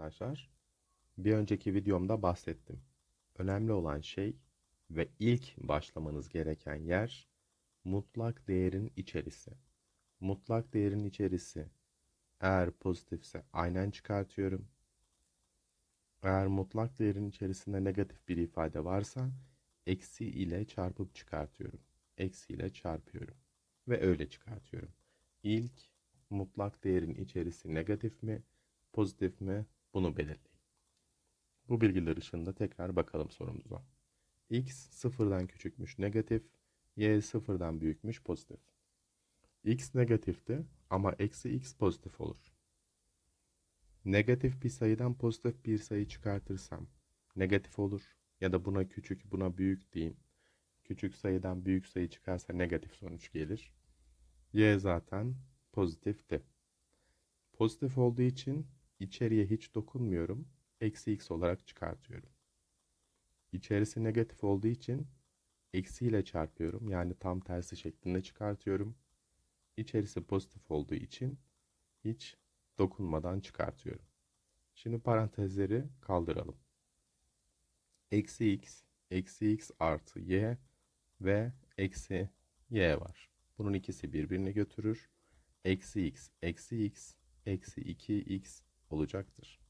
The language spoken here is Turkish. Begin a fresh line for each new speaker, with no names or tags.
arkadaşlar. Bir önceki videomda bahsettim. Önemli olan şey ve ilk başlamanız gereken yer mutlak değerin içerisi. Mutlak değerin içerisi eğer pozitifse aynen çıkartıyorum. Eğer mutlak değerin içerisinde negatif bir ifade varsa eksi ile çarpıp çıkartıyorum. Eksi ile çarpıyorum ve öyle çıkartıyorum. İlk mutlak değerin içerisi negatif mi, pozitif mi bunu belirleyin. Bu bilgiler ışığında tekrar bakalım sorumuza. x sıfırdan küçükmüş negatif, y sıfırdan büyükmüş pozitif. x negatifti ama eksi x pozitif olur. Negatif bir sayıdan pozitif bir sayı çıkartırsam negatif olur ya da buna küçük buna büyük diyeyim. Küçük sayıdan büyük sayı çıkarsa negatif sonuç gelir. Y zaten pozitifti. Pozitif olduğu için içeriye hiç dokunmuyorum. Eksi x olarak çıkartıyorum. İçerisi negatif olduğu için eksi ile çarpıyorum. Yani tam tersi şeklinde çıkartıyorum. İçerisi pozitif olduğu için hiç dokunmadan çıkartıyorum. Şimdi parantezleri kaldıralım. Eksi x, eksi x artı y ve eksi y var. Bunun ikisi birbirini götürür. Eksi x, eksi x, eksi 2x olacaktır.